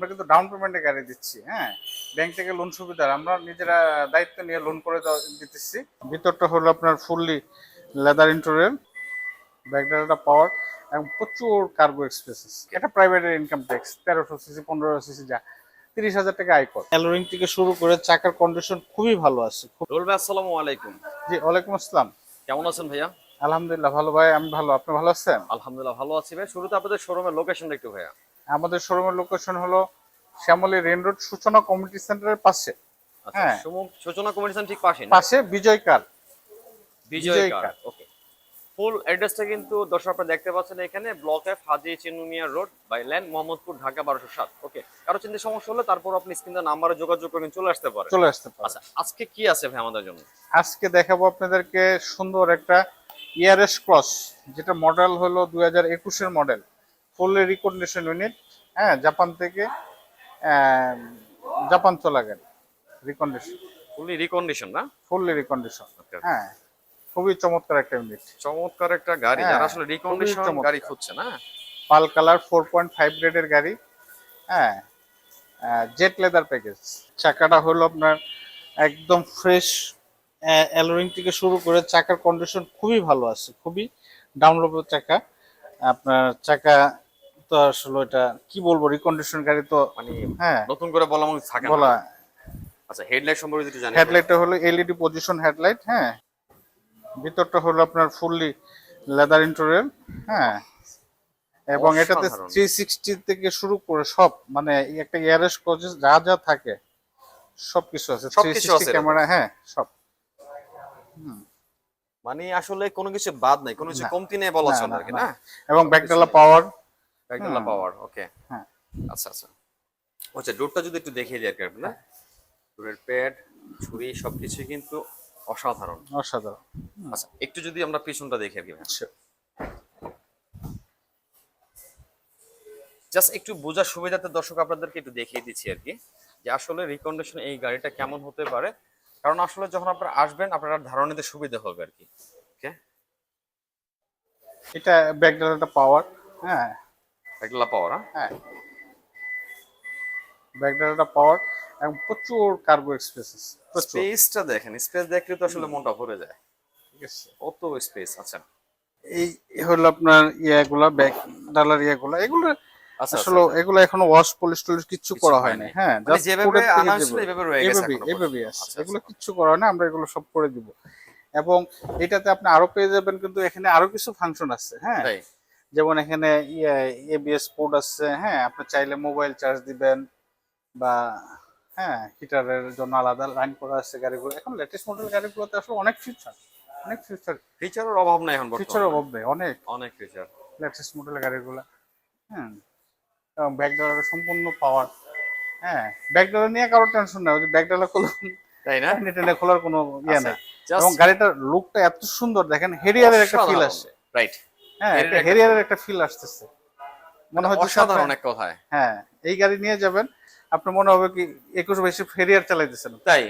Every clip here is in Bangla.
আমরা কিন্তু ডাউন পেমেন্টে গাড়ি দিচ্ছি হ্যাঁ? ব্যাংক থেকে লোন সুবিধা আমরা নিজেরা দায়িত্ব নিয়ে লোন করে দিতেছি। ভিতরটা হলো আপনার ফুললি লেদার ইন্টোরিয়াল ব্যাকডাটা পাওয়ার এবং প্রচুর কার্গো এক্সপ্রেসেস এটা প্রাইভেটের ইনকাম ট্যাক্স তেরোশো সিসি পনেরো সিসি যা। তিরিশ হাজার টাকা আয়কর। অ্যালোরিং থেকে শুরু করে চাকার কন্ডিশন খুবই ভালো আছে। রুল ভাই আসসালামু আলাইকুম। জি ওয়ালাইকুম আসসালাম। কেমন আছেন ভাইয়া? আলহামদুলিল্লাহ ভালো ভাই আমি ভালো। আপনি ভালো আছেন? আলহামদুলিল্লাহ ভালো আছি ভাই। শুরুতে আপনাদের শোরুমের লোকেশনটা একটু ভাইয়া। আমাদের শোরুমের লোকেশন হলো Shyamoli ring road Suchona community সেন্টারের পাশে। আচ্ছা হ্যাঁ। সূচনা ঠিক পাশে বিজয় কার। বিজয় বিজয় কার কার। ওকে। ফুল অ্যাড্রেসটা কিন্তু দর্শক আপনারা দেখতে পাচ্ছেন এখানে block F Haji road by land Mohammadpur Dhaka বারোশো সাত। ওকে কারও চিন্তা সমস্যা হলে তারপর আপনি নাম্বারে যোগাযোগ করে চলে আসতে পারেন। চলে আসতে আচ্ছা আজকে কি আছে ভাই আমাদের জন্য? আজকে দেখাবো আপনাদেরকে সুন্দর একটা ইয়ারএস ক্রস যেটা মডেল হলো দুই হাজার একুশের মডেল ফুললি রিকন্ডিশন ইউনিট হ্যাঁ জাপান থেকে জাপান চলা গেল রিকন্ডিশন ফুলি রিকন্ডিশন না? ফুললি রিকন্ডিশন হ্যাঁ। খুবই চমৎকার একটা ইউনিট চমৎকার একটা গাড়ি হ্যাঁ, যারা আসলে রিকন্ডিশন। গাড়ি খুঁজছে না? Pearl colour four point five গ্রেডের গাড়ি হ্যাঁ। জেট লেদার প্যাকেজ চাকাটা হলো আপনার একদম ফ্রেশ অ্যালোরিং থেকে শুরু করে চাকার কন্ডিশন খুবই ভালো আছে খুবই ডাউনলোডের চাকা। আপনার চাকা তো আসলে এটা কি বলব রিকন্ডিশন গাড়ি তো মানে হ্যাঁ। নতুন করে বলা মনে থাকে। বলা। আচ্ছা হেডলাইট সম্পর্কে একটু জানি। হেডলাইটটা হলো এলইডি পজিশন হেডলাইট হ্যাঁ। ভিতরটা হলো আপনার ফুললি লেদার ইন্টোরিয়াল হ্যাঁ। এবং এটাতে অসাধারণ। থ্রি সিক্সটি থেকে শুরু করে সব মানে একটা ইয়ারেস কোচেস যা যা থাকে সব কিছু আছে থ্রি সবকিছু আছে ক্যামেরা হ্যাঁ সব। মানে আসলে কোনো কিছু বাদ নাই কোনো কিছু কমতি নেই বলা চলে আর কি না। এবং ব্যাকডালা পাওয়ার। ব্যাকডালা পাওয়ার ওকে হ্যাঁ। আচ্ছা আচ্ছা। আচ্ছা ডোরটা যদি একটু দেখিয়ে দিই আর কি না? ডোরের প্যাড ছুরি সবকিছু কিন্তু অসাধারণ। অসাধারণ। আচ্ছা একটু যদি আমরা পিছনটা দেখি আর কি আচ্ছা। জাস্ট একটু বোঝার সুবিধাতে দর্শক আপনাদেরকে একটু দেখিয়ে দিচ্ছি আর কি যে আসলে রিকন্ডিশন এই গাড়িটা কেমন হতে পারে কারণ আসলে যখন আপনারা আসবেন আপনারা ধারণা নিতে সুবিধা হবে আর কি ওকে এটা ব্যাকডালাটা পাওয়ার হ্যাঁ। ব্যাকডালা পাওয়ার হ্যাঁ? হ্যাঁ। ব্যাকডালাটা পাওয়ার এবং প্রচুর কার্গো প্রচুর। স্পেসটা দেখেন স্পেস দেখলে তো আসলে মনটা ভরে যায়। ঠিক আছে। কত স্পেস আচ্ছা এই হলো আপনার ইয়াগুলা ব্যাক ডালার ইয়াগুলা এগুলো আসলে এগুলো এখনও ওয়াশ পলিশ টলিশ কিচ্ছু করা হয় হয়নি। হ্যাঁ মানে যেভাবে এভাবে রয়ে গেছে। আছে আচ্ছা, এগুলো আচ্ছা। কিচ্ছু করা হয় না আমরা এগুলো সব করে দিব। এবং এটাতে আপনি আরও পেয়ে যাবেন কিন্তু এখানে আরও কিছু ফাংশন আছে হ্যাঁ? যেমন এখানে এবিএস পোর্ট আছে হ্যাঁ? আপনি চাইলে মোবাইল চার্জ দিবেন বা হ্যাঁ হিটারের জন্য আলাদা লাইন করা আছে গাড়িগুলো। এখন লেটেস্ট মডেল গাড়িগুলোতে আসলে অনেক ফিচার অনেক ফিচার ফিচারের অভাব নাই এখন ফিচার বর্তমানে। অভাব নেই অনেক। অনেক ফিচার লেটেস্ট মডেলের গাড়িগুলো হ্যাঁ? এবং ব্যাকডালার সম্পূর্ণ পাওয়ার। হ্যাঁ ব্যাকডালা নিয়ে কারও টেনশন নাই ওই যে ব্যাকডালা খোলা তাই না? টেনে খোলার কোনো ইয়ে আচ্ছা, নাই। এবং গাড়িটার লুকটা এত সুন্দর দেখেন হেরিয়ারের একটা ফিল। আসছে। রাইট হ্যাঁ হেরিয়ারের একটা হেরিয়ারের একটা ফিল আসতেছে। মনে হয় অসাধারণ এক কথায়। হ্যাঁ এই গাড়ি নিয়ে যাবেন আপনার মনে হবে কি একুশ বাইশে ফেরিয়ার চালাইতেছেন। তাই?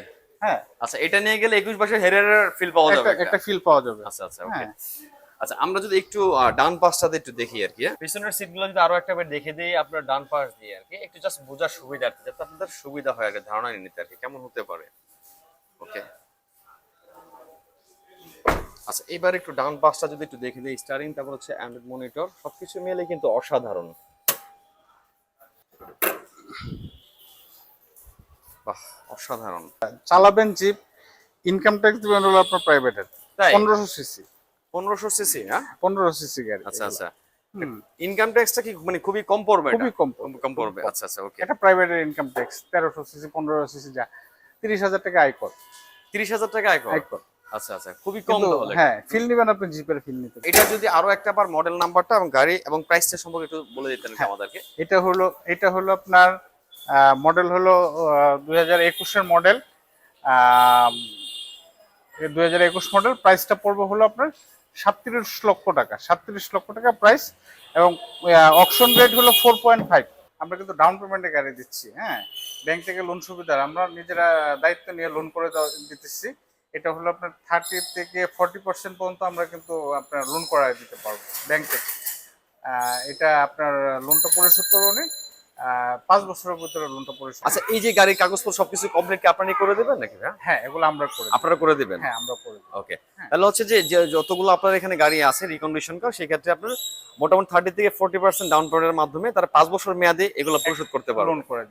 হ্যাঁ। আচ্ছা এটা নিয়ে গেলে একুশ বছর হেরের ফিল পাওয়া যাবে। একটা। ফিল পাওয়া যাবে। আচ্ছা আচ্ছা ওকে হ্যাঁ। আচ্ছা আমরা যদি একটু ডান পাশটাতে একটু দেখি আর কি হ্যাঁ? পিছনের সিটগুলো যদি আরও একটা বার দেখে দিই আপনার ডান পাশ দিয়ে আর কি একটু জাস্ট বোঝার সুবিধা আর যাতে আপনাদের সুবিধা হয় আর কি ধারণা নিতে আর কি কেমন হতে পারে? ওকে আচ্ছা এবার একটু ডান পাশটা যদি একটু দেখে দিই স্টারিং তারপর হচ্ছে অ্যান্ড্রয়েড মনিটর সবকিছু মিলে কিন্তু অসাধারণ। বাহ অসাধারণ। চালাবেন জিপ ইনকাম ট্যাক্স দিবেন হলো আপনার প্রাইভেটের তাই? পনেরোশো সিসি পনেরোশো সিসি হ্যাঁ? পনেরো সিসি গাড়ি আচ্ছা আচ্ছা। ইনকাম ট্যাক্সটা কি মানে খুবই কম পড়বে খুবই কম কম পড়বে আচ্ছা আচ্ছা ওকে এটা প্রাইভেটের ইনকাম ট্যাক্স তেরোশো সিসি পনেরো সিসি যা। তিরিশ হাজার টাকা আয়কর তিরিশ হাজার টাকা আয় কর? আয়কর আচ্ছা আচ্ছা খুবই কম তাহলে। হ্যাঁ ফিল নিবেন আপনি জিপের ফিল নিতে। এটা যদি আরও একটা বার মডেল নাম্বারটা এবং গাড়ি এবং প্রাইসটা সম্পর্কে একটু বলে দিতেন হ্যাঁ। আমাদেরকে। এটা হলো এটা হলো আপনার মডেল হলো দুই হাজার একুশের মডেল দুই হাজার একুশ মডেল প্রাইসটা পড়বে হলো আপনার সাতত্রিশ লক্ষ টাকা সাতত্রিশ লক্ষ টাকা প্রাইস এবং অপশন রেট হলো ফোর পয়েন্ট ফাইভ আমরা কিন্তু ডাউন পেমেন্টে গাড়ি দিচ্ছি হ্যাঁ। ব্যাংক থেকে লোন সুবিধা আমরা নিজেরা দায়িত্ব নিয়ে লোন করে দিতেছি। এটা হলো আপনার থার্টি থেকে ফর্টি পার্সেন্ট পর্যন্ত আমরা কিন্তু আপনার লোন করায় দিতে পারব ব্যাংক থেকে। এটা আপনার লোনটা পরিশোধ আহ, পাঁচ বছরের ভিতরে লোনটা পরিশোধ আচ্ছা এই যে গাড়ির কাগজপত্র সবকিছু কমপ্লিট কি আপনারা করে দেবেন নাকি হ্যাঁ এগুলো আমরা করে আপনারা করে দেবেন? হ্যাঁ আমরা করে ওকে হ্যাঁ। তাহলে হচ্ছে যে যতগুলো আপনার এখানে গাড়ি আছে রিকন্ডিশন কার সেক্ষেত্রে আপনার মোটামুটি থার্টি থেকে ফোর্টি পার্সেন্ট ডাউন পেমেন্টের মাধ্যমে তারা পাঁচ বছর মেয়াদে এগুলো পরিশোধ করতে পারবেন। লোন করে